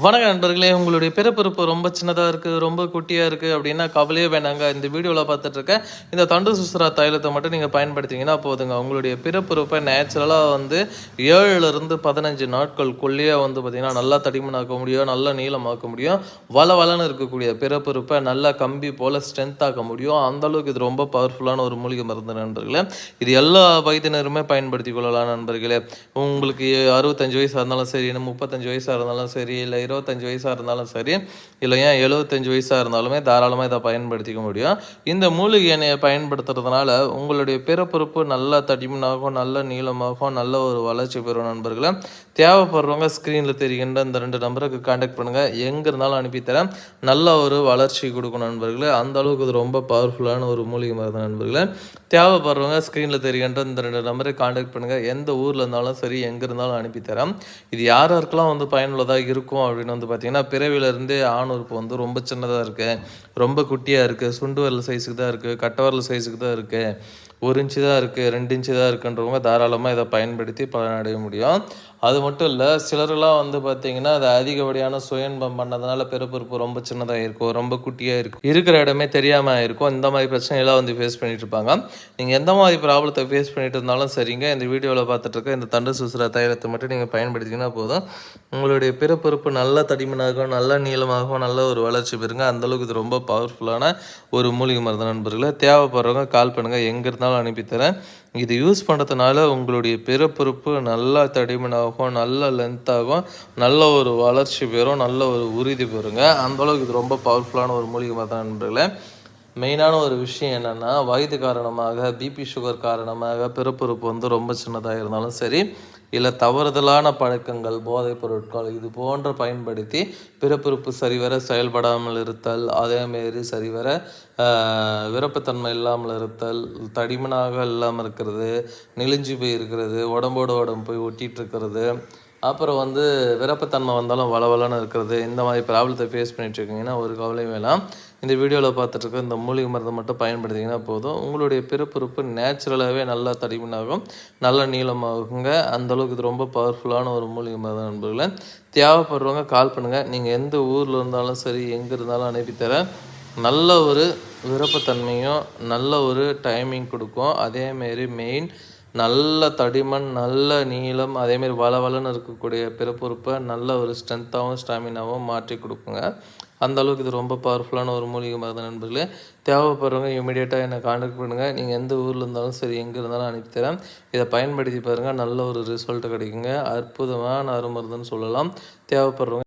வணக்க நண்பர்களே உங்களுடைய பிறப்பிறப்பு ரொம்ப சின்னதாக இருக்குது ரொம்ப குட்டியாக இருக்குது அப்படின்னா கவலையே வேணாங்க. இந்த வீடியோவில் பார்த்துட்ருக்கேன் இந்த தண்டு சுசுரா தைலத்தை மட்டும் நீங்கள் பயன்படுத்திங்கன்னா போதுங்க. உங்களுடைய பிறப்பிறப்பை நேச்சுரலாக வந்து ஏழுலேருந்து பதினஞ்சு நாட்களுக்குள்ளேயே வந்து பார்த்திங்கன்னா நல்லா தடிமனாக்க முடியும் நல்லா நீளமாக்க முடியும். வள வளன்னு இருக்கக்கூடிய பிறப்பிறப்பை நல்லா கம்பி போல் ஸ்ட்ரென்த்தாக்க முடியும். அந்தளவுக்கு இது ரொம்ப பவர்ஃபுல்லான ஒரு மூலிகை மருந்து நண்பர்களே. இது எல்லா வயதினருமே பயன்படுத்தி கொள்ளலாம் நண்பர்களே. உங்களுக்கு அறுபத்தஞ்சு வயசாக இருந்தாலும் சரி முப்பத்தஞ்சு வயசாக இருந்தாலும் சரி இல்லை இருபத்தஞ்சி வயசாக இருந்தாலும் சரி இல்லை ஏன் எழுபத்தஞ்சு வயசாக இருந்தாலுமே தாராளமாக இதை பயன்படுத்திக்க முடியும். இந்த மூலிகை எண்ணெயை பயன்படுத்துறதுனால உங்களுடைய பிறப்புறுப்பு நல்லா தடிமனாகும் நல்ல நீளமாகும் நல்ல ஒரு வளர்ச்சி பெறும் நண்பர்களே. தேவைப்படுறவங்க ஸ்க்ரீனில் தெரிகின்ற இந்த ரெண்டு நம்பருக்கு காண்டாக்ட் பண்ணுங்கள் எங்கே இருந்தாலும் அனுப்பித்தரேன். நல்ல ஒரு வளர்ச்சி கொடுக்கும் நண்பர்களே. அந்த அளவுக்கு இது ரொம்ப பவர்ஃபுல்லான ஒரு மூலிகை மருந்து நண்பர்களே. தேவைப்படுறவங்க ஸ்க்ரீனில் தெரிகின்ற இந்த ரெண்டு நம்பரை காண்டாக்ட் பண்ணுங்கள் எந்த ஊரில் இருந்தாலும் சரி எங்கே இருந்தாலும் அனுப்பித்தரேன். இது யார் யாருக்கெல்லாம் வந்து பயனுள்ளதாக இருக்கும் அப்படின்னு வந்து பார்த்தீங்கன்னா பிறவிலேருந்து ஆணுறுப்பு வந்து ரொம்ப சின்னதாக இருக்குது ரொம்ப குட்டியாக இருக்குது சுண்டு வரல் சைஸுக்கு தான் இருக்குது கட்டை வரல் சைஸுக்கு தான் இருக்குது ஒரு இன்ச்சு தான் இருக்குது ரெண்டு இன்ச்சு தான் இருக்குன்றவங்க தாராளமாக இதை பயன்படுத்தி பலனடைய முடியும். அது மட்டும் இல்லை சிலர்லாம் வந்து பார்த்தீங்கன்னா அது அதிகப்படியான சுயன்பம் பண்ணதுனால பிறப்புறுப்பு ரொம்ப சின்னதாக இருக்கும் ரொம்ப குட்டியாக இருக்கும். இருக்கிற இடமே தெரியாமல் இருக்கும். இந்த மாதிரி பிரச்சனையெல்லாம் வந்து ஃபேஸ் பண்ணிட்டு இருப்பாங்க. நீங்கள் எந்த மாதிரி ப்ராப்ளத்தை ஃபேஸ் பண்ணிட்டு இருந்தாலும் சரிங்க. இந்த வீடியோவில் பார்த்துட்டு இருக்க இந்த தண்டு சுசுரா தைலத்தை மட்டும் நீங்கள் பயன்படுத்திங்கன்னா போதும். உங்களுடைய பிறப்புறுப்பு நல்ல தடிமனாகவும் நல்ல நீளமாகவும் நல்ல ஒரு வளர்ச்சி பெறுங்க. அந்தளவுக்கு இது ரொம்ப பவர்ஃபுல்லான ஒரு மூலிகை மருந்து நண்பர்களை. தேவைப்படுறவங்க கால் பண்ணுங்கள் எங்கே இருந்தாலும் அனுப்பித்தரேன் இது யூஸ் பண்ணுறதுனால உங்களுடைய பிறப்புறுப்பு நல்லா தடிமனாகும் நல்ல லென்த்தாகும் நல்ல ஒரு வளர்ச்சி பெறும் நல்ல ஒரு உறுதி பெறுங்க. அந்தளவுக்கு இது ரொம்ப பவர்ஃபுல்லான ஒரு மூலிகை மருந்து நண்பர்களே. மெயினான ஒரு விஷயம் என்னென்னா வயது காரணமாக பிபி சுகர் காரணமாக பிறப்புறுப்பு வந்து ரொம்ப சின்னதாக இருந்தாலும் சரி இல்லை தவறுதலான பழக்கங்கள் போதைப் பொருட்கள் இது போன்ற பயன்படுத்தி பிறப்புறுப்பு சரிவர செயல்படாமல் இருத்தல் அதேமாரி சரிவர விருப்பத்தன்மை இல்லாமல் இருத்தல் தடிமனாக இல்லாமல் இருக்கிறது நெளிஞ்சு போய் இருக்கிறது உடம்போடு உடம்பு போய் ஒட்டிகிட்டு இருக்கிறது அப்புறம் வந்து விருப்பத்தன்மை வந்தாலும் வளவலன்னு இருக்கிறது இந்த மாதிரி ப்ராப்ளத்தை ஃபேஸ் பண்ணிட்டு இருக்கீங்கன்னா ஒரு கவலையும் வேணாம். இந்த வீடியோவில் பார்த்துட்ருக்க இந்த மூலிகை மருந்தை மட்டும் பயன்படுத்திங்கன்னா போதும். உங்களுடைய பிறப்புறுப்பு நேச்சுரலாகவே நல்லா தடிமனாகும். நல்ல நீளமாகுங்க. அந்தளவுக்கு இது ரொம்ப பவர்ஃபுல்லான ஒரு மூலிகை மருந்து நண்பர்களை. தேவைப்படுறவங்க கால் பண்ணுங்கள் நீங்கள் எந்த ஊரில் இருந்தாலும் சரி எங்கே இருந்தாலும் அனுப்பித்தரேன் நல்ல ஒரு விருப்பத்தன்மையும் நல்ல ஒரு டைமிங் கொடுக்கும். அதேமாரி மெயின் நல்ல தடிமன் நல்ல நீளம் அதேமாரி வளவலன்னு இருக்கக்கூடிய பிறப்புறுப்பை நல்ல ஒரு ஸ்ட்ரென்த்தாகவும் ஸ்டாமினாவும் மாற்றி கொடுக்குங்க. அந்த அளவுக்கு இது ரொம்ப பவர்ஃபுல்லான ஒரு மூலிகை மருந்து நண்பர்களே. தேவைப்படுறவங்க இமீடியட்டாக என்னை காண்டாக்ட் பண்ணுங்கள் நீங்கள் எந்த ஊரில் இருந்தாலும் சரி எங்கே இருந்தாலும் அனுப்பித்தரேன் இதை பயன்படுத்தி பாருங்கள் நல்ல ஒரு ரிசல்ட் கிடைக்குங்க. அற்புதமான அருமருந்துன்னு சொல்லலாம். தேவைப்படுறவங்க